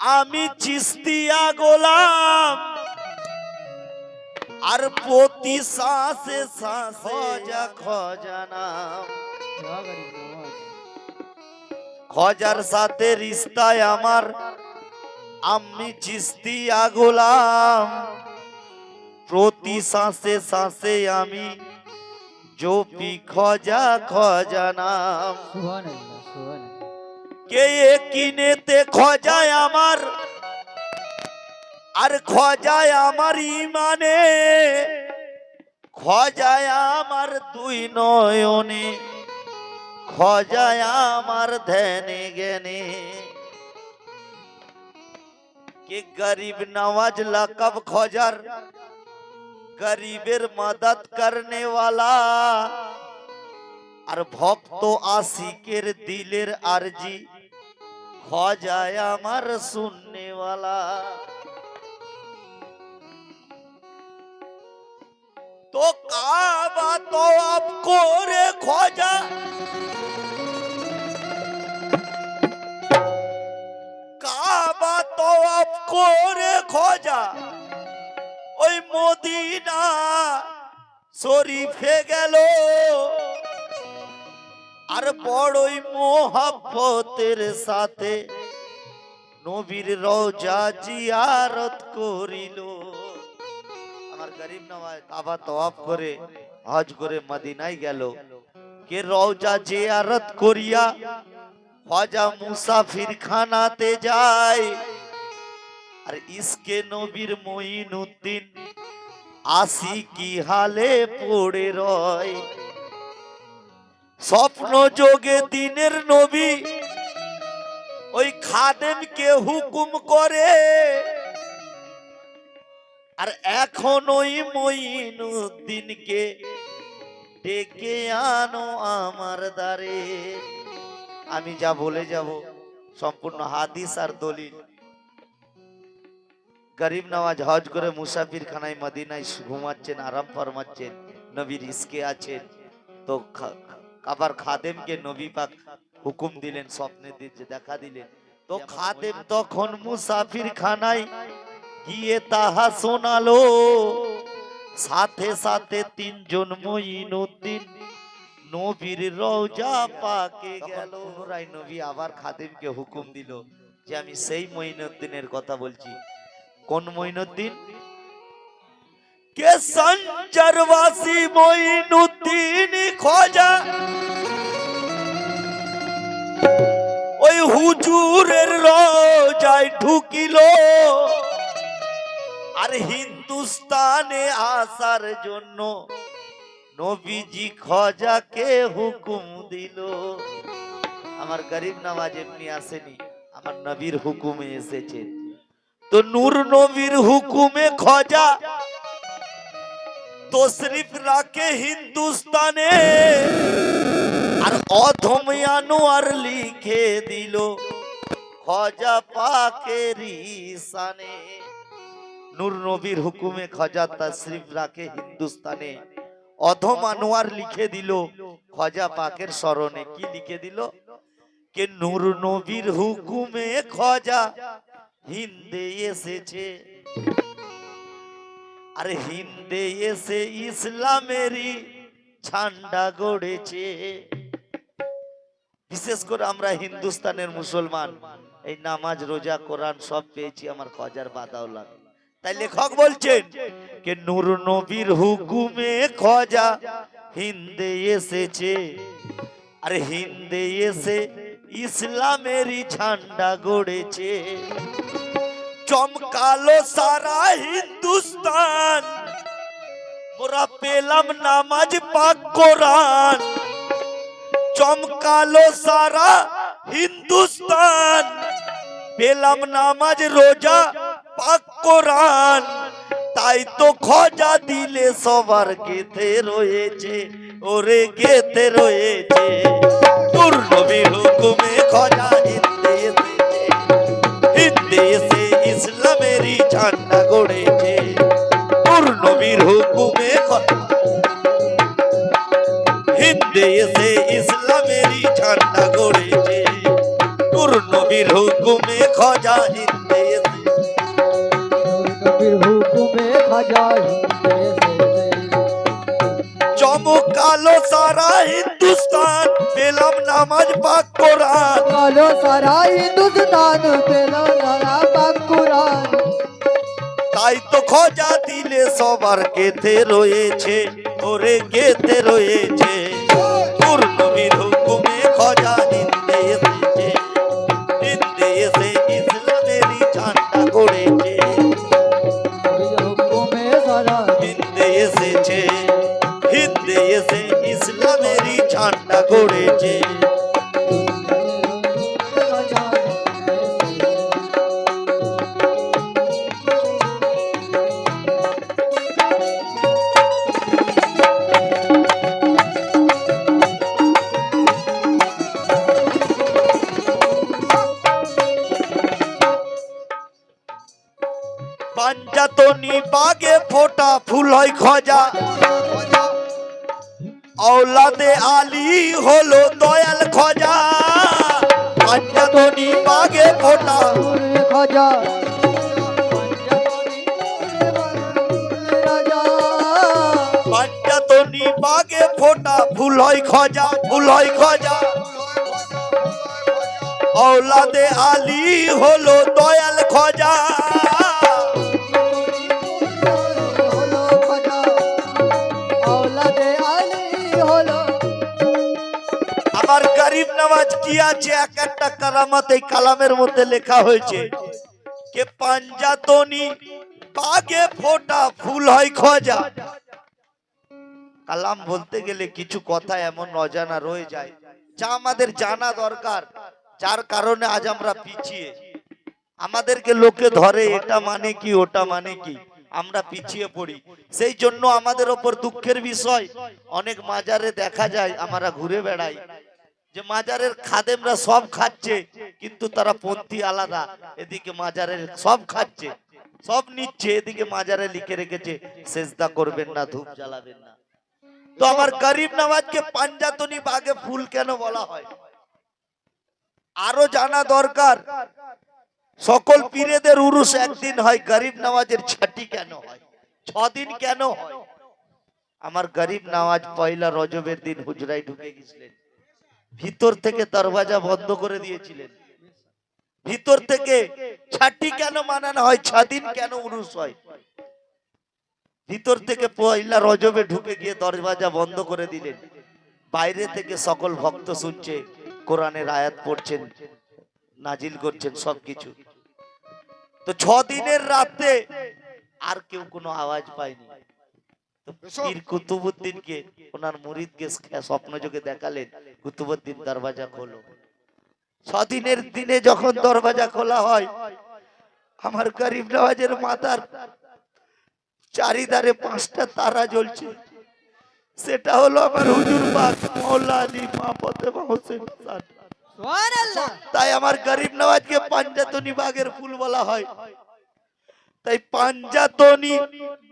আমি চিস্তিয়া গোলাম। আর প্রতি শ্বাসে শ্বাসে খোঁজা খোঁজা খজার সাথে রিস্তায় আমার আমি চিস্তিয়া গোলাম। প্রতি শ্বাসে শ্বাসে আমি জপি খজা খজা নাম। সুবহানাল্লাহ সুবহানাল্লাহ। কে এ কিনেতে খজায় আমার আর খজায় আমার ইমানে খজায় আমার দুই নয়নে খজায় আমার ধ্যানে জ্ঞানে কে গরিব নওয়াজ লকব খজার গরিবের মদত করনে वाला। আর ভক্ত আশিকের দিলের আরজি খজায় আমার শুননেওয়ালা তো কাবা তো আপ করে খোঁজা। কাবা তো আপ করে খোঁজা। ওই মদিনা শরীফে গেল। আর বড়ই মোহাব্বতের সাথে। নবীর রওজা জিয়ারত করিল। আমার গরিব নওয়াজ কাবা তওয়াফ করে হজ করে মদিনায় গেল। কে রওজা জিয়ারত করিয়া খাজা মুসাফির খানাতে যায়। আর ইসকে নবীর মঈনুদ্দিন আসি কি হালে পড়ে রয়। স্বপ্ন যোগে দিনের নবী, ওই খাদেমকে হুকুম করে। আর এখন ওই মঈনুদ্দিনকে ডেকে আনো আমার দ্বারে। আমি যা বলে যাব, সম্পূর্ণ হাদিস আর দলিল। গরিব নওয়াজ হজ করে মুসাফির খানায় মদিনায় ঘুমাচ্ছেন, আরাম ফরমাচ্ছেন, নবীর ইসকে আছেন, তো আবার খাদেমকে নবী পাক হুকুম দিলেন স্বপ্নে দিয়ে দেখা দিলেন। তো খাদেম তখন মুসাফির খানায় গিয়ে তাহা শোনালো। সাথে সাথে তিনজন মঈনুদ্দিন নবীর রওজা পাকে গেল। পুনরায় নবী আবার খাদেমকে হুকুম দিল যে আমি সেই মঈনুদ্দিনের কথা বলছি। কোন মঈনুদ্দিন? কে সঞ্চরবাসী মঈনুদ্দিন খোঁজা? ওই হুজুরের রোজায় ঢুকিল। আর হিন্দুস্তানে আসার জন্য নবীজি খজাকে হুকুম দিল? আমার গরিব নামাজ এমনি আসেনি, আমার নবীর হুকুমে এসেছে। তো নূর নবীর হুকুমে খজা তশরিফ রাখে হিন্দুস্তানে। আর অধময়ানো আর লিখে দিল খজা পাকের ইসানে নূর নবীর হুকুমে খজা তশরিফ রাখে হিন্দুস্তানে। অধম আনোয়ার লিখে দিল খজা পাকের স্মরণে। কি লিখে দিল? কে নূর নবীর হুকুমে খজা হিন্দে এসেছে। আরে হিন্দে এসে ইসলামেরই ঝান্ডা গড়েছে। বিশেষ করে আমরা হিন্দুস্তানের মুসলমান, এই নামাজ, রোজা, কোরআন সব পেয়েছি, আমার খজার বাদাওলাত তাই লেখক বলছেন কে নূর নবীর হুকুমে খজা হিন্দে এসেছে। আরে হিন্দে এসে ইসলামেরই ঝান্ডা গড়েছে। চমকালো সারা হিন্দুস্তান। মোরা পেলাম নামাজ পাক কোরআন। চমকালো সারা হিন্দুস্তান। পেলাম নামাজ, রোজা পাক কোরআন। তাই তো খজা দিলে সবার গেতে রয়েছে, ওরে গেতে রয়েছে। তোর নবীর হুকুমে খজা হিন্দে এসেছে। নিশানা গড়েছে তোর হুকুমে হিন্দে এসে ইসলামেরই ঝান্ডা গড়েছে তোর হুকুমে খজা হিন্দে চমকালো সারা হিন্দুস্তান পেলাম নামাজ পাক কোরআন। কালো সারা হিন্দুস্তান পেলাম নামাজ পাক তাই তো খোঁজা দিলে সবার কেতে রয়েছে ওরে কেতে রয়েছে। পূর্ণবীর হুকুমে খোঁজা হিন্দে এসেছে হিন্দে এসে ইসলামেরই হুকুমে সারা হিন্দে এসেছে হিন্দে এসে ইসলামেরই ঝান্ডা গড়েছে। খজা ধুলয় খজা। ঔলাদে আলী হলো দয়াল খজা। আমার গরিব নামাজ কি আছে? এক একটা কালামাত এই কালামের মধ্যে লেখা হয়েছে কে পাঞ্জাতনি বাগে ফোটা ফুল হয় খজা। কালাম বলতে গেলে কিছু কথা এমন অজানা রয়ে যায়, যা আমাদের জানা দরকার, যার কারণে আজ আমরা পিছিয়ে। আমাদেরকে লোকে ধরে, এটা মানে কি, ওটা মানে কি, আমরা পিছিয়ে পড়ি। সেই জন্য আমাদের ওপর দুঃখের বিষয়, অনেক মাজারে দেখা যায়, আমরা ঘুরে বেড়াই। যে মাজারের খাদেমরা সব খাচ্ছে, কিন্তু তারা পন্থী আলাদা, এদিকে মাজারের সব খাচ্ছে, সব নিচ্ছে, এদিকে মাজারে লিখে রেখেছে, সেজদা করবেন না, ধূপ জ্বালাবেন না। তো আমার গরিব নওয়াজকে পাঞ্জাতনি বাগে ফুল কেন বলা হয়? আরও জানা দরকার, সকল পীরেদের উরুস একদিন হয়, গরিব নওয়াজের ছাটি কেন হয়? ছদিন কেন হয়? আমার গরিব নওয়াজ পয়লা রজবের দিন হুজরায় ঢুকে গেছিলেন। ভিতর থেকে দরওয়াজা বন্ধ করে দিয়েছিলেন। ভিতর থেকে ছাটি কেন মানানো হয়? ছদিন কেন উরুস হয়? ভিতর থেকে পয়লা রজবে ঢুকে গিয়ে দরজা বন্ধ করে দিলেন। বাইরে থেকে সকল ভক্ত শুনছে, কোরআনের আয়াত পড়ছেন, নাজিল করছেন সবকিছু। তো ছ দিনের রাতে আর কেউ কোনো আওয়াজ পায়নি। কুতুবুদ্দিনকে, ওনার মুরিদকে স্বপ্ন যোগে দেখালেন, কুতুবুদ্দিন দরওয়াজা খোলো। ছদিনের দিনে যখন দরওয়াজা খোলা হয়, আমার গরিব নওয়াজের মাথার চারিধারে পাঁচটা তারা জ্বলছে। সেটা হলো আমার হুজুর পাক মৌলা তাই আমার গরিব নওয়াজকে পাঞ্জাতনি বাঘের ফুল বলা হয়। তাই পাঞ্জাতনি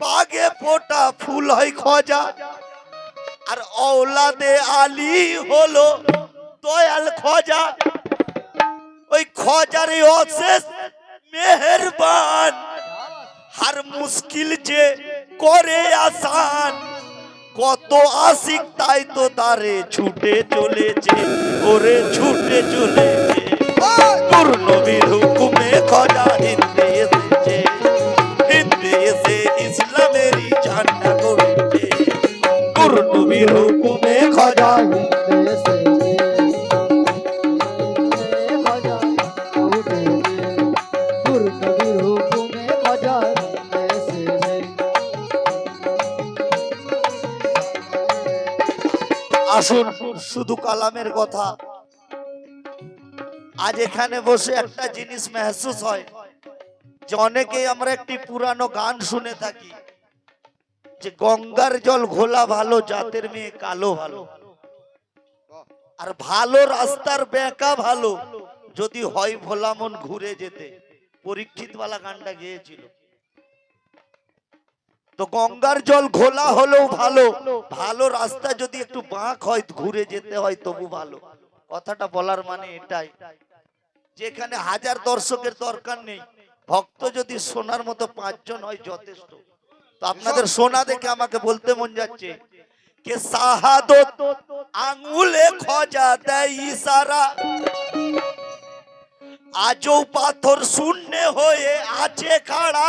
বাঘে ফোটা ফুল হয় খজা। আর ঔলাদে আলি হলো দয়াল খজা। ওই খজারে অশেষ মেহরবান। হার মুশকিল যে করে আসান, কত আশিক তাই তো তারে ছুটে চলেছে, ওরে ছুটে চলেছে। তোর নবীর হুকুমে খজা হিন্দে এসেছে, হিন্দে এসে ইসলামেরই ঝান্ডা করেছে। তোর নবীর হুকুমে খজা শুধু কালামের কথা। আজ এখানে বসে একটা জিনিস মেহসুস হয়, যে অনেকেই আমরা একটি পুরানো গান শুনে থাকি, যে গঙ্গার জল ঘোলা ভালো, জাতের মেয়ে কালো ভালো। আর ভালো রাস্তার বেঁকা ভালো, যদি হয় ভোলা মন ঘুরে যেতে। পরীক্ষিত বালা গানটা গেয়েছিল। তো গঙ্গার জল ঘোলা হলেও ভালো। ভালো রাস্তা যদি একটু বাঁক হয়, ঘুরে যেতে হয়, তবু ভালো। কথাটা বলার মানে এটাই। যেখানে হাজার দর্শকের দরকার নেই, ভক্ত যদি সোনার মতো পাঁচজন হয়, যথেষ্ট। তো আপনাদের সোনা দেখে আমাকে বলতে মন যাচ্ছে কে শাহাদত আঙ্গুলে খজা দেয় ইশারা। আজও পাথর শূন্য হয়ে আছে খাড়া।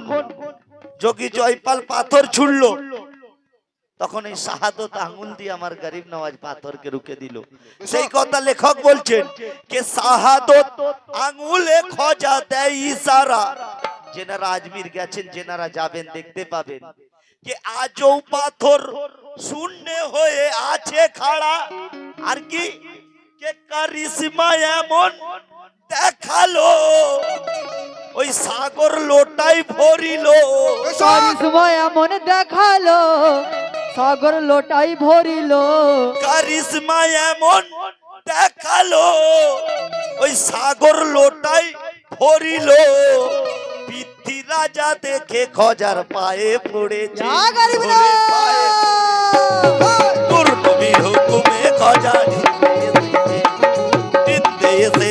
যোগী জয়পাল পাথর ছুড়লো। তখন এই শাহাদত আঙুল দিয়ে আমার গরিব নওয়াজ পাথরকে রুখে দিল। সেই কথা লেখক বলছেন কে শাহাদত আঙুলে খজা দেয় ইশারা। যেনারা আজমির গেছেন, যেনারা যাবেন, দেখতে পাবেন যে, আজও পাথর শূন্য হয়ে আছে খাড়া। আর কি? কে কারিশমা এমন দেখাল ওই সাগর লোটাই ভরিল কারিশমা এমন দেখাল সাগর লোটাই ভরিল কারিশমা এমন দেখাল ওই সাগর লোটাই ভরিল পৃথ্বী রাজা দেখে খজার পায়ে পড়েছে নবীর হুকুমে খজা জিন্দে এসে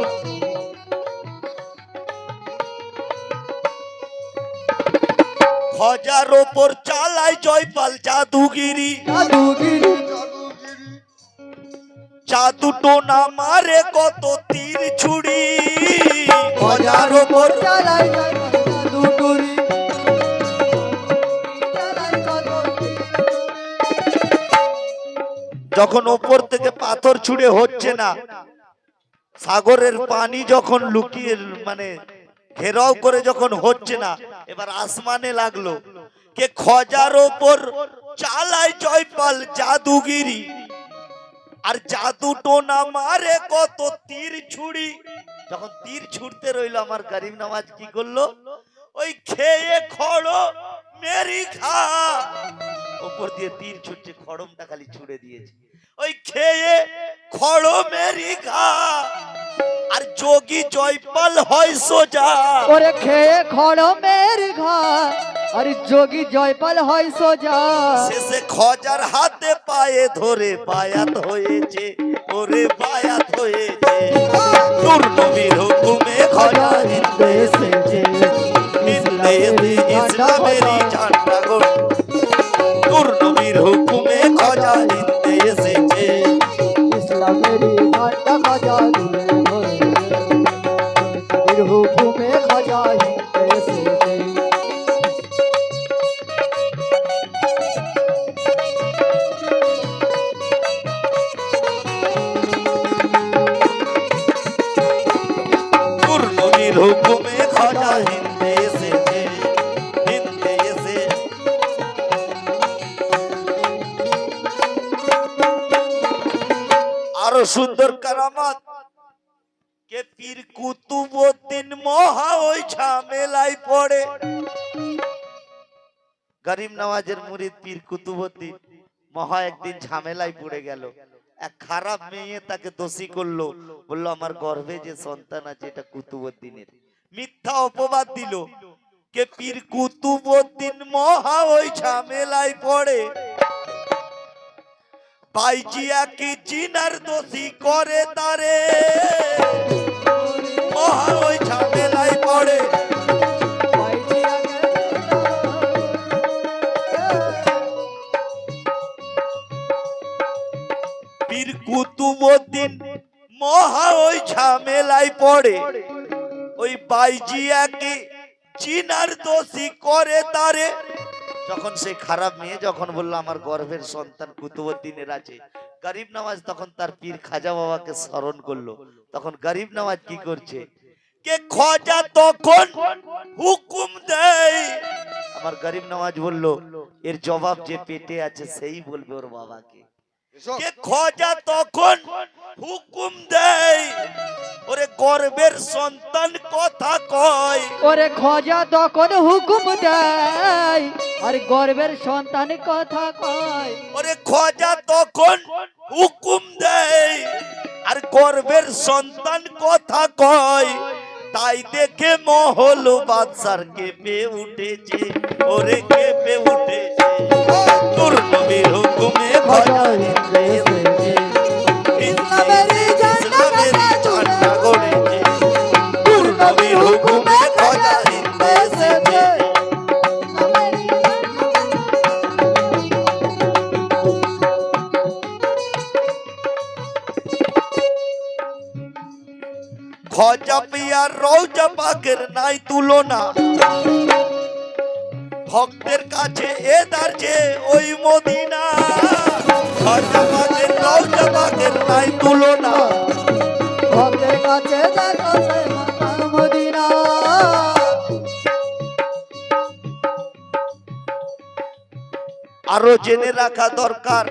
খজার ওপর চালায় জয়পাল জাদুগিরি। জাদুগিরি জাদু টোনা মারে কত তীর ছুড়ি খজার ওপর চালাই জাদুগিরি। যখন ওপর থেকে পাথর ছুড়ে হচ্ছে না সাগরের পানি যখন লুকিয়ে মানে ঘেরাও করে যখন হচ্ছে না এবার আসমানে লাগল। কে খজার ওপর চালায় জয়পাল জাদুগিরি। আর জাদু টোনা মারে কত তীর ছুড়ি। যখন তীর ছুটতে রইল আমার গরিব নামাজ কি করল? ওই খেয়ে খড়ো মেরি খা। ওপর দিয়ে তীর ছুটছে খড়মটা খালি ছুড়ে দিয়েছে। ওই খেয়ে খড়ো মেরি খা। আর যোগী জয়পাল হয় সোজা। ওরে খেয়ে খড় মের ঘর আর যোগী জয়পাল হয় সোজা। শেষে খজার হাতে পায়ে ধরে বায়াত হয়েছে ওরে বায়াত হয়েছে। নূর নবীর হুকুমে খজা হিন্দে এসেছে ইসলামেরই ঝান্ডা গড় নূর নবীর হুকুমে খজা হিন্দে নওয়াজের মুরিদ পীর কুতুবুদ্দিন মহা একদিন ঝামেলায় পড়ে গেল। এক খারাপ মেয়ে তাকে দোষী করল। বলল, আমার গর্ভে যে সন্তান আছে, এটা কুতুবুদ্দিনের। মিথ্যা অপবাদ দিল। কে পীর কুতুবুদ্দিন মহা ওই ঝামেলায় পড়ে। বাইজিয়া কি চিনার দোষী করে তারে। মহা ওই ঝামেলায় পড়ে। কুতুবুদ্দিন মহা ওই ঝামেলায় পড়ে। ওই বাইজিয়াকে চিনার দোষী করে তারে। যখন সে খারাপ মেয়ে যখন বলল, আমার গর্ভের সন্তান কুতুবুদ্দিনের আছে। গরিব নওয়াজ তখন তার পীর খাজা বাবাকে স্মরণ করল। তখন গরিব নামাজ কি করছে? কে খজা তখন হুকুম দেয়। আমার গরিব নামাজ বলল, এর জবাব যে পেটে আছে, সেই বলবে ওর বাবাকে। কে খজা তখন হুকুম দেয় ওরে গর্বের সন্তান কথা কয়। ওরে খজা তখন হুকুম দেয় আর গর্বের সন্তান কথা কয়। ওরে খজা তখন হুকুম দেয় আর গর্বের সন্তান কথা কয়। তাই দেখে মহল বাদশার কেঁপে উঠেছে ওরে কেঁপে উঠেছে। তোর নবীর হুকুমে খজা খজা পিয়ার রৌজা পাকের নাই তুলনা। ভক্তের কাছে এ দার্জে ওই মদিনা। খজা পাকের রৌজা পাকের নাই তুলনা। ভক্তের কাছে আরও জেনে রাখা দরকার,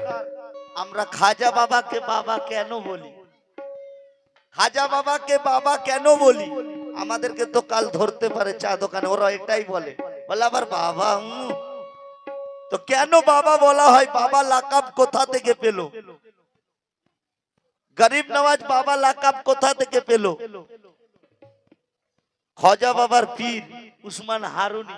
আমরা খাজা বাবাকে বাবা কেন বলি? খাজা বাবাকে বাবা কেন বলি? আমাদেরকে তো কাল ধরতে পারে চা দোকানে, ওরা এটাই বলে। বলে আবার বাবা তো কেন বাবা বলা হয়, বাবা লাকাব কোথা থেকে পেল? গরিব নওয়াজ বাবা লাকাব কোথা থেকে পেল? খজা বাবার পীর উসমান হারুনি,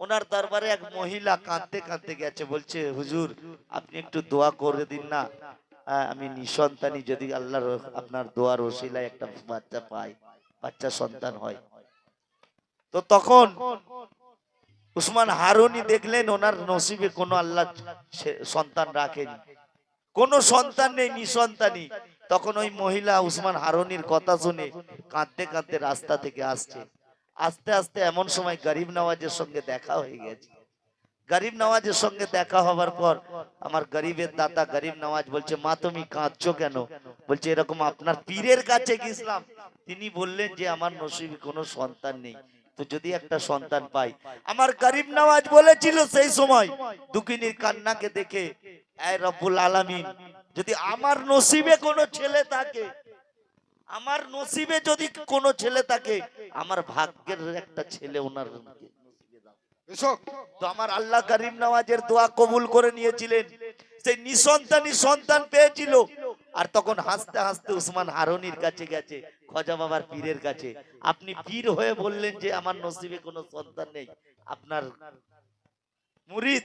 ওনার দরবারে এক মহিলা কাঁদতে কাঁদতে গেছে, বলছে, হুজুর, আপনি একটু দোয়া করে দিন না আমি নিঃসন্তানী যদি আল্লাহর আপনার দোয়ার ওসিলায় একটা বাচ্চা পাই, বাচ্চা সন্তান হয়। তো তখন উসমান হারুনি দেখলেন ওনার নসিবে কোনো আল্লাহ সন্তান রাখেনি। কোনো সন্তান নেই নিঃসন্তানী তখন ওই মহিলা উসমান হারুনির কথা শুনে কাঁদতে কাঁদতে রাস্তা থেকে আসছে। আস্তে আস্তে এমন সময় গরিব নওয়াজের সঙ্গে দেখা হয়ে গেছে। গরিব নওয়াজের সঙ্গে দেখা হবার পর আমার গরিবের দাদা গরিব নওয়াজ বলছে, মা, তুমি কাঁদছো কেন? বলছে, এরকম আপনার পীরের কাছে গেছিলাম। তিনি বললেন যে, আমার নসিবে কোনো সন্তান নেই। তো যদি একটা সন্তান পাই। আমার গরিব নওয়াজ বলেছিল সেই সময়, দুঃখিনীর কান্নাকে দেখে এই রব্বুল আলামিন, যদি আমার নসিবে কোনো ছেলে থাকে, আমার নসিবে যদি কোনো ছেলে থাকে, আমার ভাগ্যের একটা ছেলে ওনার। আমার আল্লাহ করিম নওয়াজের দোয়া কবুল করে নিয়েছিলেন। সেই নিঃসন্তানই সন্তান পেয়েছিল। আর তখন হাসতে হাসতে উসমান হারনির কাছে গেছে, খজা বাবার পীরের কাছে। আপনি পীর হয়ে বললেন যে, আমার নসিবে কোনো সন্তান নেই। আপনার মুরিদ,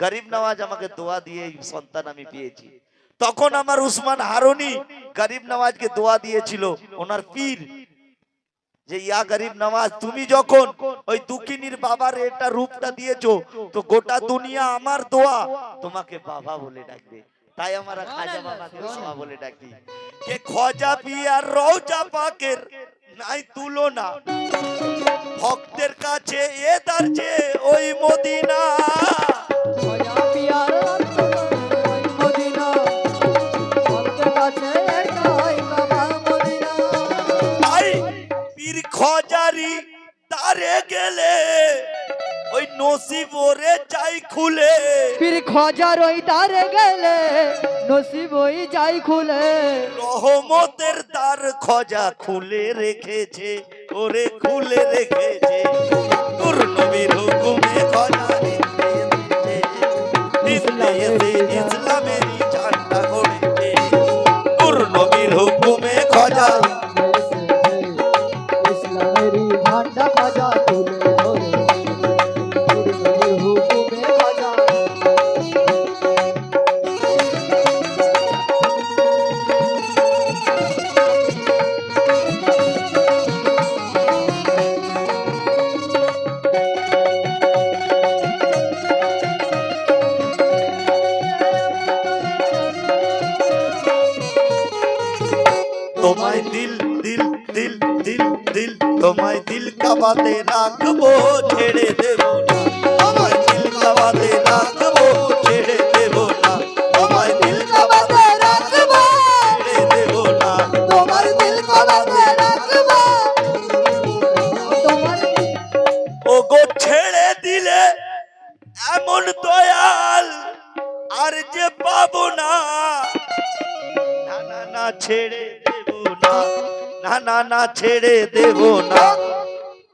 গরিব নওয়াজ আমাকে দোয়া দিয়ে সন্তান আমি পেয়েছি। তখন আমার উসমান হারনি গরিব নওয়াজকে দোয়া দিয়েছিল। ওনার পীর যে ইয়া গরিব নওয়াজ তুমি যখন ওই দুঃখিনীর বাবার এটা রূপটা দিয়েছ তো গোটা দুনিয়া আমার দোয়া। তোমাকে বাবা বলে ডাকবে। তাই আমরা খাজা বাবাকে বাবা বলে ডাকি। কে খজা পিয়ার রওজা পাকের নাই তুলনা। ভক্তের কাছে এ দার্জে ওই মদিনা। তারে গেলে ওই নসিব ওরে চাই খুলে। পীর খজার ওই তারে গেলে নসিব ওই যাই খুলে। রহমতের দ্বার খজা খুলে রেখেছে ওরে খুলে রেখেছে। তোর নবীর হুকুমে খজা না না ছেড়ে দেব না।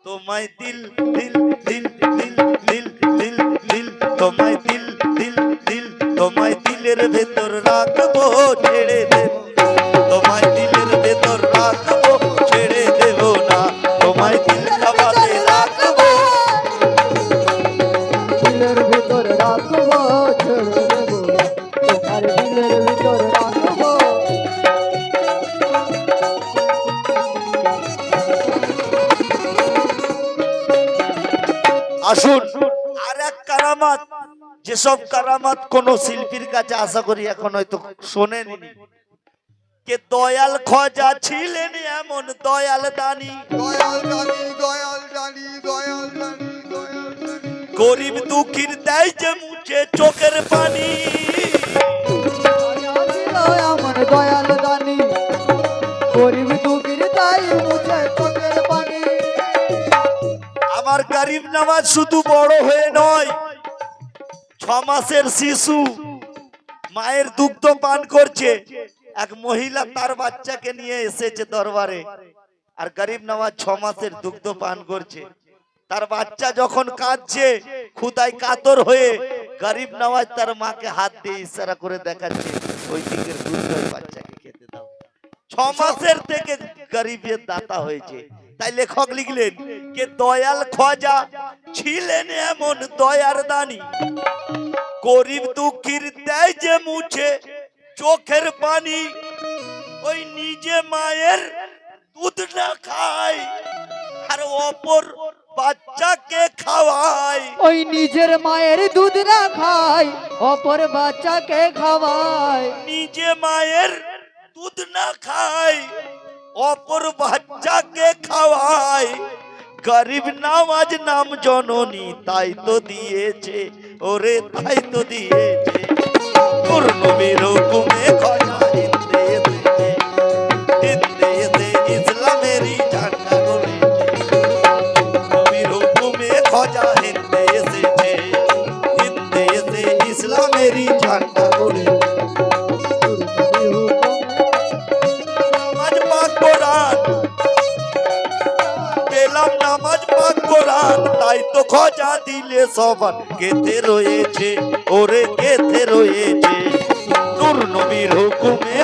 তোমায় দিল দিল দিল দিল আসুন। আর এক কারামাত যেসব কারামাত কোন শিল্পীর কাছে আশা করি এখন হয়তো শোনেনি। কে দয়াল খজা ছিলেন এমন দয়াল দানি। দয়াল গরিব দুঃখীর দেয় যে মুছে চোখের পানি। এমন দয়াল দানি। গরিব দুঃখীর তাই মুছে চোখের আমার গরিব নামাজ শুধু বড় হয়ে নয়, ছ মাসের শিশু, মায়ের দুগ্ধ পান করছে। এক মহিলা তার বাচ্চাকে নিয়ে এসেছে দরবারে আর গরিব নামাজ ছ মাসের দুগ্ধ পান করছে। তার বাচ্চা যখন কাঁদছে খুদাই কাতর হয়ে গরিব নামাজ তার মাকে হাত দিয়ে ইশারা করে দেখাচ্ছে, ওই দিকের দুধ বাচ্চাকে খেতে দাও। ছ মাসের থেকে গরিবের দাতা হয়েছে। তাই লেখক লিখলেন কে দয়াল খজা ছিলেন এমন দয়ার দানি। গরিব দুঃখীর দেয় যে মুছে চোখের পানি ওই নিজে মায়ের দুধ না খায় আর অপর বাচ্চাকে খাওয়ায়। ওই নিজের মায়ের দুধ না খায় অপর বাচ্চাকে খাওয়ায়। নিজে মায়ের দুধ না খায়। অপর বাচ্চাকে খাওয়ায়। গরিব নামাজ নাম জননী তাই তো দিয়েছে। ওরে তাই তো দিয়েছে। সবার কেতে রয়েছে ওরে কেতে রয়েছে। নূর নবীর হুকুমে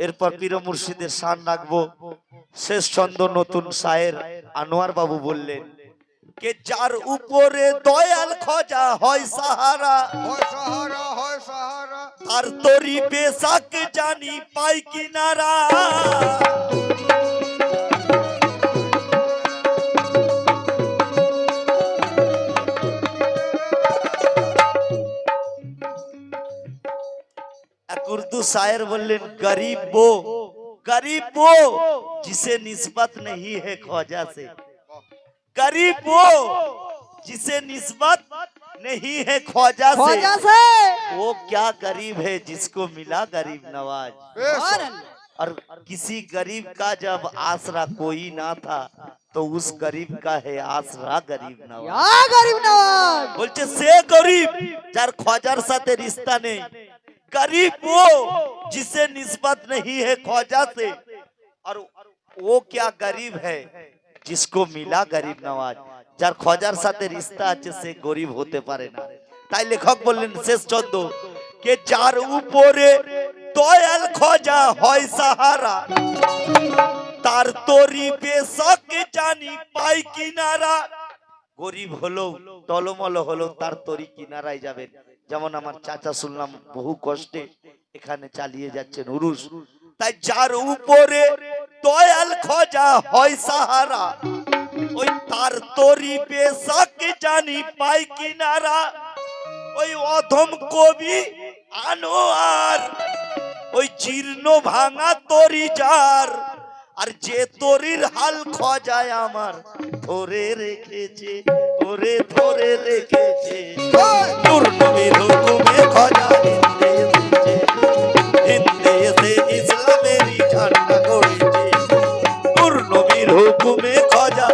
এরপর পীর মুর্শিদের শান রাখব। শেষ ছন্দ নতুন সায়ের আনোয়ার বাবু বললেন কে যার উপরে দয়াল খোঁজা হয় সাহারা আর তরি পেশাকে জানি পাই কিনারা। এক উর্দু সায়ের বললেন গরিব বো गरीब वो जिसे निस्बत नहीं है ख्वाजा से। गरीब वो जिसे निस्बत नहीं है ख्वाजा से, से। वो क्या गरीब है जिसको मिला गरीब नवाज़? और किसी गरीब का जब आसरा कोई ना था तो उस गरीब का है आसरा गरीब नवाज़। गरीब नवाज़। बोलते से गरीब যার খোঁজার সাথে रिश्ता नहीं। गरीब वो जिसे निस्बत नहीं है ख्वाजा से। और वो क्या गरीब है जिसको मिला गरीब नवाज़ जर ख्वाजार साथ रिश्ता अच्छे से गरीब होते पारे ना। ताई लेखक बोलें शेष चौदह के चार ऊपरे दयाल ख्वाजा होय सहारा। तार तोरी पे सके जानी पाई किनारा। गरीब हलो तलमल हलो तार तोरी किनारा जावे যেমন আমার চাচা শুনলাম বহু কষ্টে এখানে চালিয়ে যাচ্ছেন উরুস। তাই যার উপরে দয়াল খোঁজা হয় সাহারা। ওই তার তরি বেশক জানি পাই কিনারা। ওই অধম কবি আনোয়ার। ওই জীর্ণ ভাঙা তরি যার। আর যে তোরির হাল খজায় আমার ধরে রেখেছে ধরে ধরে রেখেছে। হুকুমে খজা হিন্দে ইসলামেরই করেছে পূর্ণবীর হুকুমে খজা